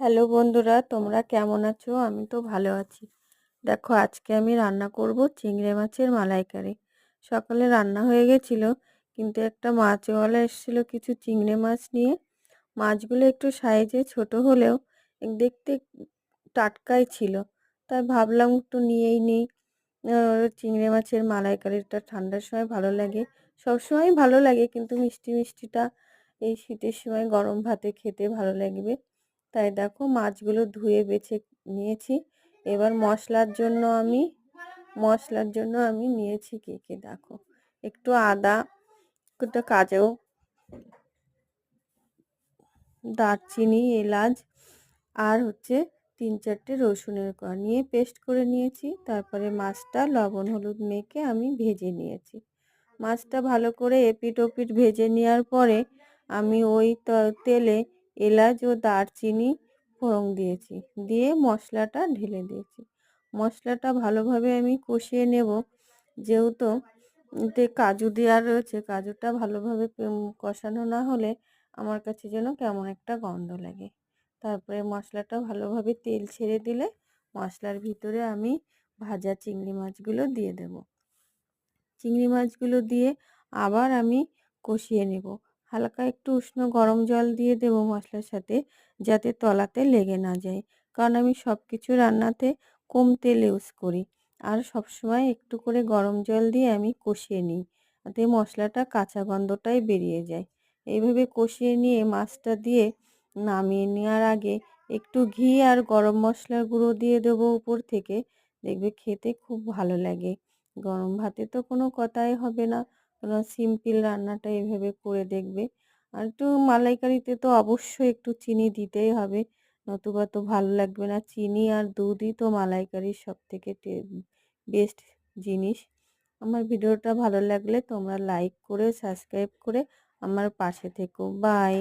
Hello বন্ধুরা, তোমরা কেমন আছো? আমি তো ভালো আছি। দেখো, আজকে আমি রান্না করব চিংড়ি মাছের মালাইকারি। সকালে রান্না হয়ে গেছিল, কিন্তু একটা মাছওয়ালা এসেছিল কিছু চিংড়ি মাছ নিয়ে। মাছগুলো একটু সাইজে ছোট হলেও দেখতে টাটকাই ছিল। তাই ভাবলাম একটু নিয়েই নিই। চিংড়ি মাছের মালাইকারিটা ঠান্ডার সময় ভালো লাগে। সবসময় ভালো লাগে, কিন্তু মিষ্টি মিষ্টিটা এই শীতের সময় গরম ভাতে খেতে ভালো লাগবে। তাই দেখো মাছগুলো ধুয়ে বেছে নিয়েছি। এবার মশলার জন্য আমি, মশলার জন্য আমি নিয়েছি কে কে দেখো। একটু আদা, একটু কাজু, দারচিনি, এলাচ আর হচ্ছে তিন চারটে রসুনের কোয়া নিয়ে পেস্ট করে নিয়েছি। তারপরে মাছটা লবণ হলুদ মেখে আমি ভেজে নিয়েছি। মাছটা ভালো করে এপিট ওপিট ভেজে নেওয়ার পরে আমি ওই তেলে এলাচ ও দারচিনি ফোড়ন দিয়েছি। দিয়ে মশলাটা ঢেলে দিয়েছি। মশলাটা ভালোভাবে আমি কষিয়ে নেব। যেহেতু এতে কাজু দেওয়া রয়েছে, কাজুটা ভালোভাবে কষানো না হলে আমার কাছে যেন কেমন একটা গন্ধ লাগে। তারপরে মশলাটা ভালোভাবে তেল ছেড়ে দিলে মশলার ভিতরে আমি ভাজা চিংড়ি মাছগুলো দিয়ে দেব। চিংড়ি মাছগুলো দিয়ে আবার আমি কষিয়ে নেব। হালকা একটু উষ্ণ গরম জল দিয়ে দেব মশলার সাথে, যাতে তলাতে লেগে না যায়। কারণ আমি সব কিছু রান্নাতে কম তেল ইউজ করি। আর সব সময় একটু করে গরম জল দিয়ে আমি কষিয়ে নিই, যাতে মশলাটা কাঁচা গন্ধটাই বেরিয়ে যায়। এইভাবে কষিয়ে নিয়ে মাছটা দিয়ে নামিয়ে নেওয়ার আগে একটু ঘি আর গরম মশলার গুঁড়ো দিয়ে দেবো উপর থেকে। দেখবে খেতে খুব ভালো লাগে। গরম ভাতে তো কোনো কথাই হবে না। সিম্পল রান্নাটা এভাবে করে দেখবে। আর একটু মালাইকারিতে তো অবশ্যই একটু চিনি দিতেই হবে, নতুবা তো ভালো লাগবে না। চিনি আর দুধই তো মালাইকারির সব থেকে বেস্ট জিনিস। আমার ভিডিওটা ভালো লাগলে তোমরা লাইক করে, সাবস্ক্রাইব করে আমার পাশে থেকো। বাই!